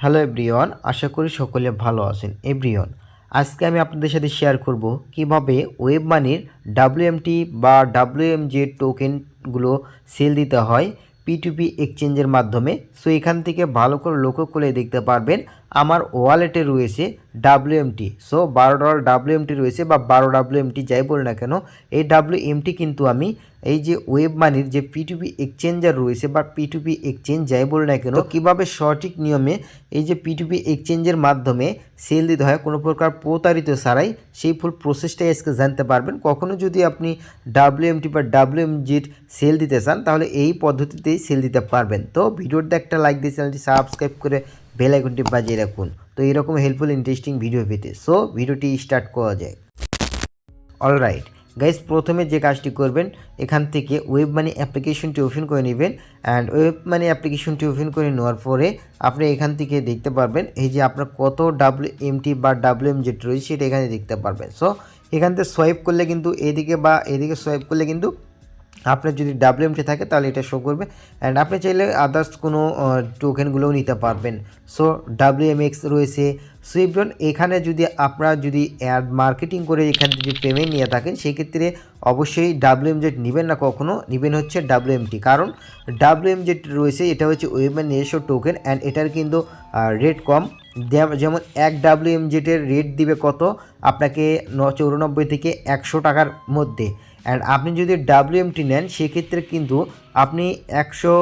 Hello everyone, আশা করি সকলে ভালো আছেন। এভরিওয়ান, আজকে আমি আপনাদের সাথে শেয়ার করব কীভাবে ওয়েব মানির ডাব্লিউএমটি বা ডাব্লিউএমজে টোকেনগুলো সেল দিতে হয় পিটুপি এক্সচেঞ্জের মাধ্যমে। সো এখান থেকে ভালো করে লক্ষ্য করে দেখতে পারবেন আমার ওয়ালেটে রয়েছে ডাব্লিউএমটি সো বারো ডলার ডাব্লিউএমটি রয়েছে বা বারো ডাব্লিউএমটি যাই বলি না কেন এই ডাব্লিউএমটি কিন্তু আমি এই যে ওয়েব মানির যে পিটুপি এক্সচেঞ্জার রয়েছে বা পিটুপি এক্সচেঞ্জ যাই বলি না কেন কীভাবে সঠিক নিয়মে এই যে পিটুপি এক্সচেঞ্জের মাধ্যমে সেল দিতে হয় কোনো প্রকার প্রতারিত ছাড়াই সেই ফুল প্রসেসটাই আজকে জানতে পারবেন। কখনো যদি আপনি ডাব্লিউএমটি বা ডাব্লিউএমজির সেল দিতে চান তাহলে এই পদ্ধতিতেই সেল দিতে পারবেন। তো ভিডিওতে একটা লাইক দিয়ে চ্যানেলটি সাবস্ক্রাইব করে বেল আইকনটি বাজিয়ে রাখুন। তো এরকম হেল্পফুল ইন্টারেস্টিং ভিডিও পেতে। সো ভিডিওটি স্টার্ট করা যায় অলরাইট গাইজ প্রথমে যে কাজটি করবেন, এখান থেকে ওয়েব মানি অ্যাপ্লিকেশনটি ওপেন করে নেবেন অ্যান্ড ওয়েব মানি অ্যাপ্লিকেশনটি ওপেন করে নেওয়ার পরে আপনি এখান থেকে দেখতে পারবেন, এই যে আপনার কত ডাব্লিউ এমটি বা ডাব্লিউ এম যেটা রয়েছে সেটা এখানে দেখতে পারবেন। সো এখান থেকে সোয়াইপ করলে কিন্তু এদিকে বা এদিকে সোয়াইপ করলে কিন্তু আপনার যদি ডাব্লিউএমটি থাকে, তাহলে এটা শো করবে। অ্যান্ড আপনি চাইলে আদার্স কোনো টোকেনগুলোও নিতে পারবেন। সো ডাব্লিউএমএক্স রয়েছে সো ইভন এখানে যদি আপনারা যদি অ্যাড মার্কেটিং করে এখান থেকে পেমেন্ট নিয়ে থাকেন, সেক্ষেত্রে অবশ্যই ডাব্লিউএম জেট নেবেন না কখনো, নেবেন হচ্ছে ডাব্লিউএমটি কারণ ডাব্লিউএম জেট রয়েছে, এটা হচ্ছে ওয়েবের নিজস্ব টোকেন অ্যান্ড এটার কিন্তু রেট কম। যেম- যেমন এক ডাব্লিউএম জেটের রেট দিবে কত, আপনাকে ন, চৌরানব্বই থেকে একশো টাকার মধ্যে। অ্যান্ড আপনি যদি ডাব্লিউ ডাব্লিউএমটি নেন সেক্ষেত্রে কিন্তু আপনি একশো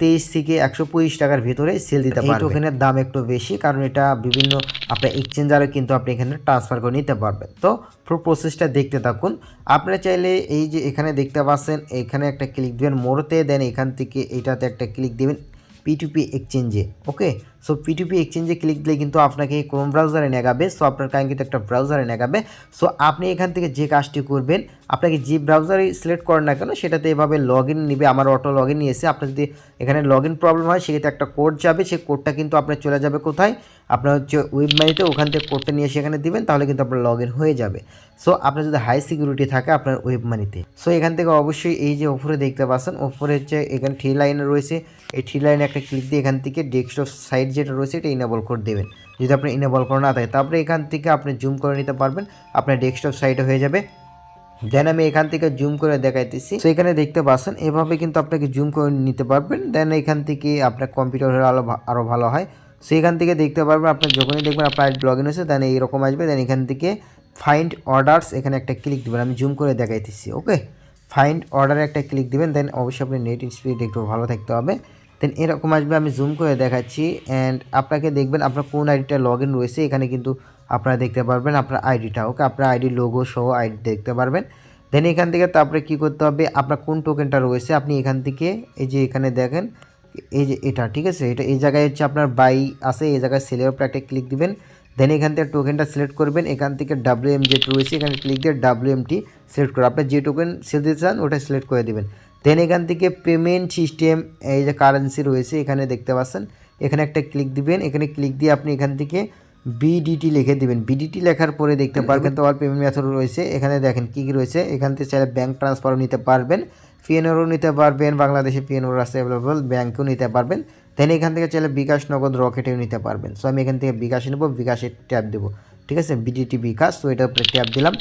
তেইশ থেকে একশো পঁচিশ টাকার ভেতরে সেল দিতে পারবেন। এই টোকেনের দাম একটু বেশি কারণ এটা বিভিন্ন আপনার এক্সচেঞ্জারে কিন্তু আপনি এখানে ট্রান্সফার করে নিতে পারবেন। তো পুরো প্রসেসটা দেখতে থাকুন। আপনারা চাইলে এই যে এখানে দেখতে পাচ্ছেন এখানে একটা ক্লিক দেবেন মোড়তে দেন এখান থেকে এটাতে একটা ক্লিক দেবেন পিটুপি এক্সচেঞ্জে ওকে সো পিটুপি এক্সচেঞ্জে ক্লিক দিলে কিন্তু আপনাকে ক্রোম ব্রাউজারে নেগাবে। সো আপনার কাছে কিন্তু একটা ব্রাউজারে নেগাবে। সো আপনি এখান থেকে যে কাজটি করবেন, আপনাকে যে ব্রাউজারে সিলেক্ট করেন না কেন, সেটাতে এভাবে লগ ইন নিবে, আমার অটো লগ ইন নিয়েছে আপনার যদি এখানে লগ ইন প্রবলেম হয়, সেক্ষেত্রে একটা কোড যাবে, সেই কোডটা কিন্তু আপনার চলে যাবে কোথায়? আপনার হচ্ছে ওয়েব মানিতে ওখান থেকে কোডটা নিয়ে সেখানে দিবেন, তাহলে কিন্তু আপনার লগ ইন হয়ে যাবে। সো আপনার যদি হাই সিকিউরিটি থাকে, আপনার ওয়েব মানিতে সো এখান থেকে অবশ্যই এই যে ওপরে দেখতে পাচ্ছেন ওপরে হচ্ছে এখানে থ্রি লাইন রয়েছে। এই থ্রি লাইনে একটা ক্লিক দিয়ে এখান থেকে ডেস্কটপ সাইট যেটা রয়েছে এটা ইনেবল করে দেবেন। যদি আপনি ইনেবল করে না থাকে, তারপরে এখান থেকে আপনি জুম করে নিতে পারবেন, আপনার ডেস্কটপ সাইটে হয়ে যাবে। দেন আমি এখান থেকে জুম করে দেখাইতেছি। তো এখানে দেখতে পাচ্ছেন, এভাবে কিন্তু আপনাকে জুম করে নিতে পারবেন। দেন এখান থেকে আপনার কম্পিউটার হলে আরও ভালো হয়। সো এখান থেকে দেখতে পারবেন আপনার যখনই দেখবেন আপনার লগ ইন হয়েছে দেন এইরকম আসবে। দেন এখান থেকে ফাইন্ড অর্ডারস এখানে একটা ক্লিক দেবেন। আমি জুম করে দেখাইতেছি ওকে ফাইন্ড অর্ডারে একটা ক্লিক দিবেন। দেন অবশ্যই আপনি নেট স্পিড একটু ভালো থাকতে হবে। দেন এরকম আসবে, আমি জুম করে দেখাচ্ছি অ্যান্ড আপনাকে দেখবেন আপনার কোন আইডিটা লগ ইন রয়েছে, এখানে কিন্তু আপনারা দেখতে পারবেন আপনার আইডিটা ওকে আপনার আইডি লোগো সহ আইডি দেখতে পারবেন। দেন এখান থেকে তারপরে কী করতে হবে, আপনার কোন টোকেনটা রয়েছে, আপনি এখান থেকে এই যে এখানে দেখেন, এই যে এটা, ঠিক আছে? এটা এই জায়গায় হচ্ছে আপনার বাই আছে, এই জায়গায় সেলের উপরে একটা ক্লিক দিবেন। দেন এখান থেকে টোকেনটা সিলেক্ট করবেন, এখান থেকে ডাব্লিউ এম যেটা রয়েছে, এখানে ক্লিক দিয়ে ডাব্লিউ এমটি সিলেক্ট করে আপনার যে টোকেন সেল দিতে চান, ওটা সিলেক্ট করে দিবেন। দেন এখান থেকে পেমেন্ট সিস্টেম এই যে কারেন্সি রয়েছে, এখানে দেখতে পাচ্ছেন। এখানে একটা ক্লিক দিবেন। এখানে ক্লিক দিয়ে আপনি এখান থেকে বিডিটি লিখে দিবেন। বিডিটি লেখার পরে দেখতে পারবেন তো অল পেমেন্ট মেথড রয়েছে। এখানে দেখেন কী কী রয়েছে। এখান থেকে চাইলে ব্যাঙ্ক ট্রান্সফারও নিতে পারবেন। পিএনআরও নিতে পারবেন। বাংলাদেশে পিএনআর আছে অ্যাভেলেবল ব্যাঙ্কেও নিতে পারবেন। দেন এখান থেকে চাইলে বিকাশ নগদ রকেটেও নিতে পারবেন। সো আমি এখান থেকে বিকাশে নেব বিকাশে ট্যাপ দেবো। ঠিক আছে? বিডিটি বিকাশ তো এটার উপরে ট্যাপ দিলাম।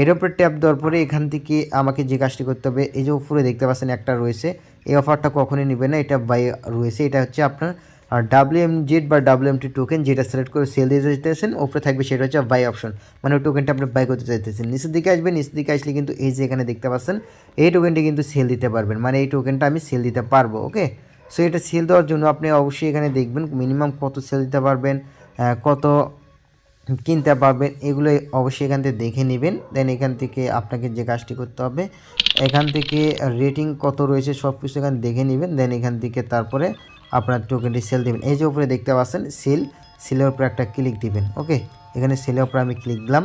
এর উপরে ট্যাপ দেওয়ার পরে এখান থেকে আমাকে যে কাজটি করতে হবে, এই যে উপরে দেখতে পাচ্ছেন একটা রয়েছে, এই অফারটা কখনই নেবেন না, এটা বাই রয়েছে। এটা হচ্ছে আপনার আর ডাব্লিউ এম জেড বা ডাব্লিউএমটি টোকেন যেটা সিলেক্ট করে সেল দিতে চাইতেছেন ওপরে থাকবে সেটা হচ্ছে বাই অপশন মানে ওই টোকেনটা আপনি বাই করতে চাইতেছেন। নিচের দিকে আসবে নিচের দিকে আসলে কিন্তু এই যে এখানে দেখতে পাচ্ছেন, এই টোকেনটি কিন্তু সেল দিতে পারবেন। মানে এই টোকেনটা আমি সেল দিতে পারব ওকে সো এটা সেল দেওয়ার জন্য আপনি অবশ্যই এখানে দেখবেন মিনিমাম কত সেল দিতে পারবেন কত কিনতে পারবেন এগুলো অবশ্যই এখান থেকে দেখে নেবেন। দেন এখান থেকে আপনাকে যে কাজটি করতে হবে, এখান থেকে রেটিং কত রয়েছে সব কিছু এখানে দেখে নেবেন। দেন এখান থেকে তারপরে আপনার টোকেনটি সেল দেবেন। এই যে উপরে দেখতে পাচ্ছেন সেল সেলের উপরে একটা ক্লিক দিবেন ওকে এখানে সেলের উপরে আমি ক্লিক দিলাম।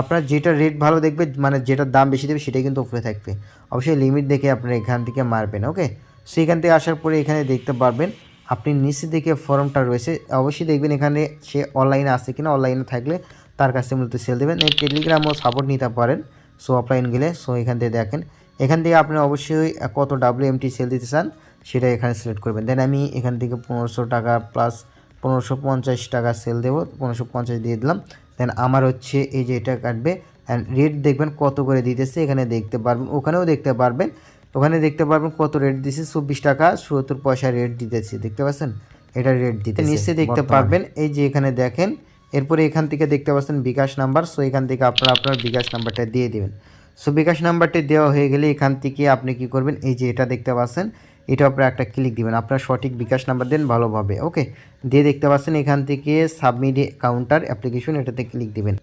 আপনার যেটা রেট ভালো দেখবে মানে যেটার দাম বেশি দেবে, সেটাই কিন্তু উপরে থাকবে। অবশ্যই লিমিট দেখে আপনার এখান থেকে মারবেন ওকে সেখান থেকে আসার পরে এখানে দেখতে পারবেন আপনি নিচে দিকে ফর্মটা রয়েছে, অবশ্যই দেখবেন এখানে সে অনলাইনে আছে কিনা অনলাইনে থাকলে তার কাছে মূলত সেল দেবেন। এই টেলিগ্রামও সাপোর্ট নিতে পারেন সো অফলাইন গেলে সো এখান থেকে দেখেন। এখান থেকে আপনি অবশ্যই কত ডাব্লিউ এমটি সেল দিতে চান, সেটা এখানে সিলেক্ট করবেন। দেন আমি এখান থেকে পনেরোশো টাকা প্লাস পনেরোশো পঞ্চাশ টাকা সেল দেবো, পনেরোশো পঞ্চাশ দিয়ে দিলাম। দেন আমার হচ্ছে এই যে এটা কাটবে অ্যান্ড রেট দেখবেন কত করে দিতেছে, এখানে দেখতে পারবেন, ওখানেও দেখতে পারবেন। ওখানে দেখতে পারবেন কত রেট দিছে চব্বিশ টাকা সত্তর পয়সা রেট দিতেছে দেখতে পাচ্ছেন? এটা রেট দিতে নিশ্চয়ই দেখতে পারবেন। এই যে এখানে দেখেন এরপরে এখান থেকে দেখতে পাচ্ছেন বিকাশ নাম্বার সো এখান থেকে আপনারা আপনার বিকাশ নাম্বারটা দিয়ে দিবেন। সো বিকাশ নাম্বারটি দেওয়া হয়ে গেলে এখান থেকে আপনি কি করবেন এই যে এটা দেখতে পাচ্ছেন এটা আপনার একটা ক্লিক দিবেন আপনার সঠিক বিকাশ নাম্বার দেন ভালোভাবে ওকে দিয়ে দেখতে পাচ্ছেন এখান থেকে সাবমিট কাউন্টার অ্যাপ্লিকেশন এটাতে ক্লিক দিবেন।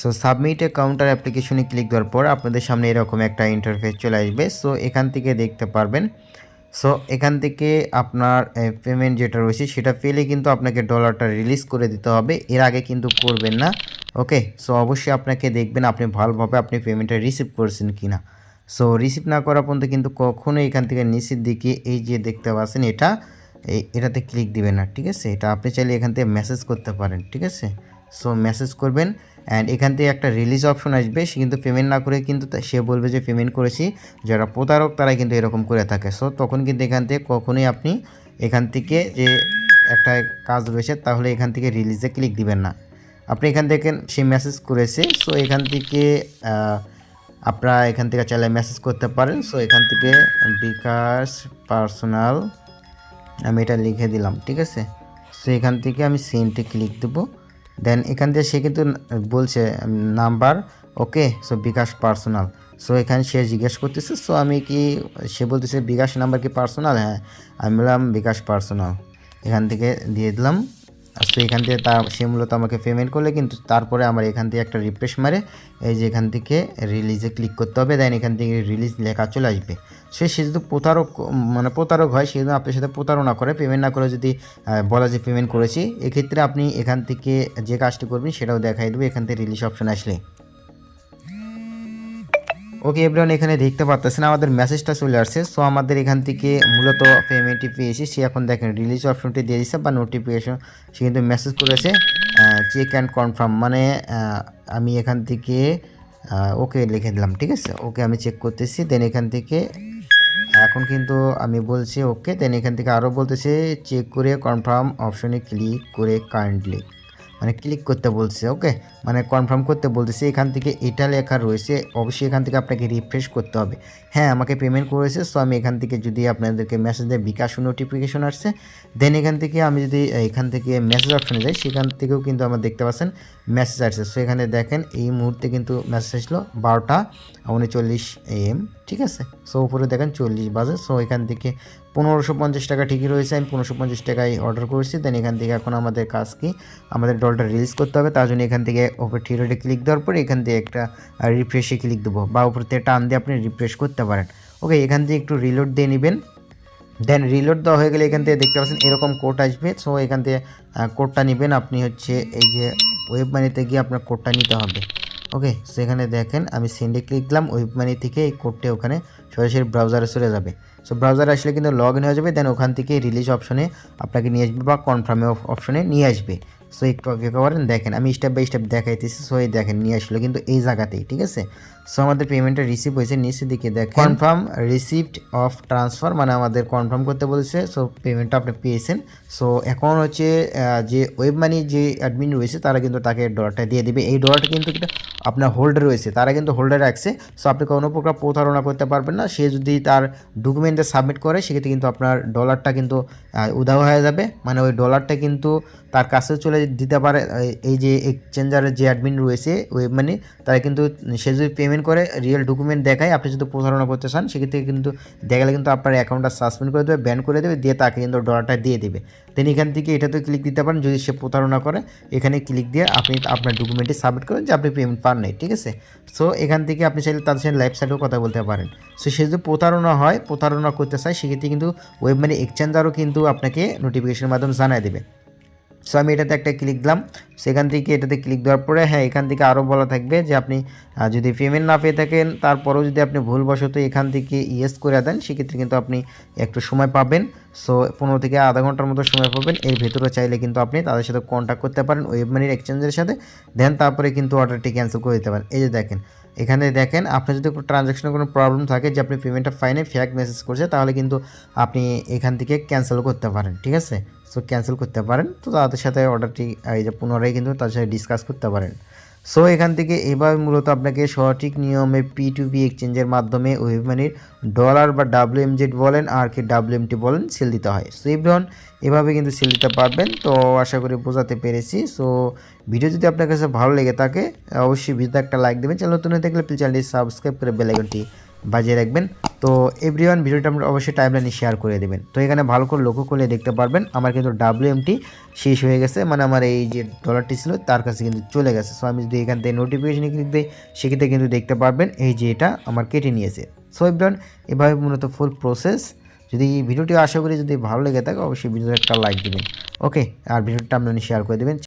সো সাবমিট কাউন্টার অ্যাপ্লিকেশনে ক্লিক দেওয়ার পর আপনাদের সামনে এরকম একটা ইন্টারফেস চলে আসবে। সো এখান থেকে দেখতে পারবেন। সো এখান থেকে আপনার পেমেন্ট যেটা রয়েছে সেটা পেলে কিন্তু আপনাকে ডলারটা রিলিজ করে দিতে হবে। এর আগে কিন্তু করবেন না। ওকে সো অবশ্যই আপনাকে দেখবেন আপনি ভালোভাবে আপনি পেমেন্টটা রিসিভ করছেন কি না সো রিসিভ না করা পর্যন্ত কিন্তু কখনোই এখান থেকে নিচের দিকে এই যে দেখতে পাচ্ছেন এটা এটাতে ক্লিক দিবেন না। ঠিক আছে? এটা আপনি চাইলে এখান থেকে মেসেজ করতে পারেন। ঠিক আছে? সো মেসেজ করবেন। অ্যান্ড এখান থেকে একটা রিলিজ অপশন আসবে, সে কিন্তু পেমেন্ট না করে কিন্তু সে বলবে যে পেমেন্ট করেছি। যারা প্রতারক তারা কিন্তু এরকম করে থাকে। সো তখন কিন্তু এখান থেকে কখনোই আপনি এখান থেকে যে একটা কাজ রয়েছে, তাহলে এখান থেকে রিলিজে ক্লিক দিবেন না। আপনি এখান থেকে সে মেসেজ করেছে সো এখান থেকে আপনারা এখান থেকে চাইলে মেসেজ করতে পারেন। সো এখান থেকে বিকাশ পার্সোনাল, আমি এটা লিখে দিলাম, ঠিক আছে? সো এখান থেকে আমি সেন্টে ক্লিক দেবো। দেন এখান থেকে সে কিন্তু বলছে number okay so bKash personal so এখানে সে জিজ্ঞেস করতেছে সো আমি কি, সে বলতেছে, বিকাশ নাম্বার কি পার্সোনাল হ্যাঁ। আমি বললাম, বিকাশ পার্সোনাল এখান থেকে দিয়ে দিলাম। সো এখান থেকে তা, সে মূলত আমাকে পেমেন্ট করলে, কিন্তু তারপরে আমার এখান থেকে একটা রিফ্রেশ মারে। এই যে এখান থেকে রিলিজে ক্লিক করতে হবে দেন এখান থেকে রিলিজ লেখা চলে আসবে। সে সে যদি প্রতারক মানে প্রতারক হয়, সে যদি আপনার সাথে প্রতারণা করে পেমেন্ট না করে যদি বলা যে পেমেন্ট করেছি, এক্ষেত্রে আপনি এখান থেকে যে কাজটি করবেন, সেটাও দেখাই দেবে, এখান থেকে রিলিজ অপশন আসলে। ওকে এভরিওয়ান এখানে দেখতে পাচ্ছেন আমাদের মেসেজটা চলে আসছে। সো আমাদের এখান থেকে মূলত পেমেন্টটি পেয়েছি সে এখন দেখেন রিলিজ অপশনটি দিয়ে দিচ্ছে বা নোটিফিকেশন সে কিন্তু মেসেজ করেছে চেক অ্যান্ড কনফার্ম মানে আমি এখান থেকে ওকে লিখে দিলাম, ঠিক আছে? ওকে আমি চেক করতেছি দেন এখান থেকে, এখন কিন্তু আমি বলছি ওকে দেন এখান থেকে আরও বলতেছে চেক করে কনফার্ম অপশনে ক্লিক করে কাইন্ডলি মানে ক্লিক করতে বলছে ওকে মানে কনফার্ম করতে বলতেছে, এখান থেকে এটা লেখা রয়েছে, অবশ্যই এখান থেকে আপনাকে রিফ্রেশ করতে হবে। হ্যাঁ আমাকে পেমেন্ট করেছে সো আমি এখান থেকে যদি আপনাদেরকে মেসেজ দেয়, বিকাশ নোটিফিকেশন আসছে দেন এখান থেকে আমি যদি এখান থেকে মেসেজ অপশনে যাই, সেখান থেকেও কিন্তু আমার দেখতে পাচ্ছেন মেসেজ আসছে। সো এখানে দেখেন, এই মুহূর্তে কিন্তু মেসেজ আসলো বারোটা উনচল্লিশ এম ঠিক আছে? সো উপরে দেখেন চল্লিশ বাজে সো এখান থেকে পনেরোশো পঞ্চাশ টাকা ঠিকই রয়েছে, আমি পনেরোশো পঞ্চাশ টাকায় অর্ডার করেছি। দেন এখান থেকে এখন আমাদের কাজ কি? আমাদের ডলটা রিলিজ করতে হবে, তার জন্য এখান থেকে ওপর থিরোডে ক্লিক দেওয়ার পরে এখান থেকে একটা রিফ্রেশে ক্লিক দেবো বা ওপর থেকে টান দিয়ে আপনি রিফ্রেশ করতে পারেন। ওকে এখান থেকে একটু রিলোড দিয়ে নেবেন। দেন রিলোড দেওয়া হয়ে গেলে এখান থেকে দেখতে পাচ্ছেন এরকম কোড আসবে। সো এখান থেকে কোডটা নেবেন, আপনি হচ্ছে এই যে ওয়েব মানিতে গিয়ে আপনার কোডটা নিতে হবে। ওকে সেখানে দেখেন আমি সেন্ডে ক্লিক দিলাম ওয়েব মানি থেকে এই কোডটা ওখানে সরাসরি ব্রাউজারে চলে যাবে। সো ব্রাউজারে আসলে কিন্তু লগ ইন হয়ে যাবে দেন ওখান থেকে রিলিজ অপশনে আপনাকে নিয়ে আসবে বা কনফার্মে অপশনে নিয়ে আসবে। সো একটু অপেক্ষা করেন দেখেন আমি স্টেপ বাই স্টেপ দেখাইতেছি সো এই দেখেন নিয়ে আসলো কিন্তু এই জায়গাতেই ঠিক আছে? সো আমাদের পেমেন্টটা রিসিভ হয়েছে নিচের দিকে দেখেন। কনফার্ম রিসিপ্ট অফ ট্রান্সফার মানে আমাদের কনফার্ম করতে বলেছে সো পেমেন্টটা আপনি পেয়েছেন। সো এখন হচ্ছে যে ওয়েব মানি যে অ্যাডমিন রয়েছে তারা কিন্তু তাকে ডলারটা দিয়ে দিবে। এই ডলারটা কিন্তু আপনার হোল্ডার রয়েছে তারা কিন্তু হোল্ডার রাখছে। সো আপনি কোনো প্রকার প্রতারণা করতে পারবেন না। সে যদি তার ডকুমেন্টে সাবমিট করে সেক্ষেত্রে কিন্তু আপনার ডলারটা কিন্তু উধাও হয়ে যাবে। মানে ওই ডলারটা কিন্তু তার কাছে চলে দিতে পারে, এই- যে এক্সচেঞ্জারের যে অ্যাডমিন রয়েছে ওয়েব মানি তারা কিন্তু সে যদি পেমেন্ট করে রিয়েল ডকুমেন্ট দেখায়, আপনি যদি প্রতারণা করতে চান, সেক্ষেত্রে কিন্তু দেখালে কিন্তু আপনার অ্যাকাউন্টটা সাসপেন্ড করে দেবে ব্যান করে দেবে, দিয়ে তাকে কিন্তু ডলারটা দিয়ে দেবে। দেন এখান থেকে এটাতে ক্লিক দিতে পারেন, যদি সে প্রতারণা করে, এখানে ক্লিক দিয়ে আপনি আপনার ডকুমেন্টে সাবমিট করেন যে আপনি পেমেন্ট পান নাই, ঠিক আছে? সো এখান থেকে আপনি চাইলে তাদের সাথে লাইভ সাইডেও কথা বলতে পারেন। সো সে যদি প্রতারণা হয়, প্রতারণা করতে চায়, সেক্ষেত্রে কিন্তু ওয়েব মানি এক্সচেঞ্জারও কিন্তু আপনাকে নোটিফিকেশনের মাধ্যমে জানায় দেবে। সো আমি এটাতে একটা ক্লিক দিলাম। সেখান থেকে এটাতে ক্লিক দেওয়ার পরে হ্যাঁ এখান থেকে আরও বলা থাকবে যে আপনি যদি পেমেন্ট না পেয়ে থাকেন, তারপরেও যদি আপনি ভুলবশত এখান থেকে ইয়েস করে দেন, সেক্ষেত্রে কিন্তু আপনি একটু সময় পাবেন। সো পনেরো থেকে আধা ঘণ্টার মতো সময় পাবেন। এর ভেতরে চাইলে কিন্তু আপনি তাদের সাথে কন্ট্যাক্ট করতে পারেন ওয়েব মানির এক্সচেঞ্জের সাথে। দেন তারপরে কিন্তু অর্ডারটি ক্যান্সেল করে দিতে পারেন। এই যে দেখেন, এখানে দেখেন, আপনার যদি কোনো ট্রানজ্যাকশনে কোনো প্রবলেম থাকে, যে আপনি পেমেন্টটা ফাইনে ফ্যাক মেসেজ করছে, তাহলে কিন্তু আপনি এখান থেকে ক্যান্সেল করতে পারেন, ঠিক আছে? সো ক্যান্সেল করতে পারেন। তো তাদের সাথে অর্ডারটি এই যে পুনরায় কিন্তু তাদের সাথে ডিসকাস করতে পারেন। সো এখান থেকে এবার মূলত আপনাকে সঠিক নিয়মে পি টু পি এক্সচেঞ্জের মাধ্যমে ওয়েব মানির ডলার বা ডাব্লিউ জেড বলেন আর কি ডাব্লিউ এমটি বলেন সেল দিতে হয়। সো এভরিওয়ান এভাবে কিন্তু সেল দিতে পারবেন। তো আশা করি বোঝাতে পেরেছি। সো ভিডিও যদি আপনার কাছে ভালো লেগে থাকে, অবশ্যই ভিডিওতে একটা লাইক দেবেন। চ্যানেল নতুন থাকলে প্লিজ চ্যানেলটি সাবস্ক্রাইব করে বেলাইকনটি বাজিয়ে রাখবেন। তো এভরিওয়ান ভিডিওটা আমরা অবশ্যই টাইমলাইনে শেয়ার করে দেবেন। তো এখানে ভালো করে লক্ষ্য করলে দেখতে পারবেন, আমার কিন্তু ডাব্লিউএমটি শেষ হয়ে গেছে। মানে আমার এই যে ডলারটি ছিল, তার কাছে কিন্তু চলে গেছে। সো আমি যদি এখান থেকে নোটিফিকেশনে ক্লিক দিই, সেক্ষেত্রে কিন্তু দেখতে পারবেন, এই যে এটা আমার কেটে নিয়েছে। সো এভরিওয়ান এভাবে মূলত ফুল প্রসেস যদি ভিডিওটি আশা করি যদি ভালো লেগে থাকে, অবশ্যই ভিডিওতে একটা লাইক দিবেন। ওকে আর ভিডিওটা আপনি শেয়ার করে দেবেন।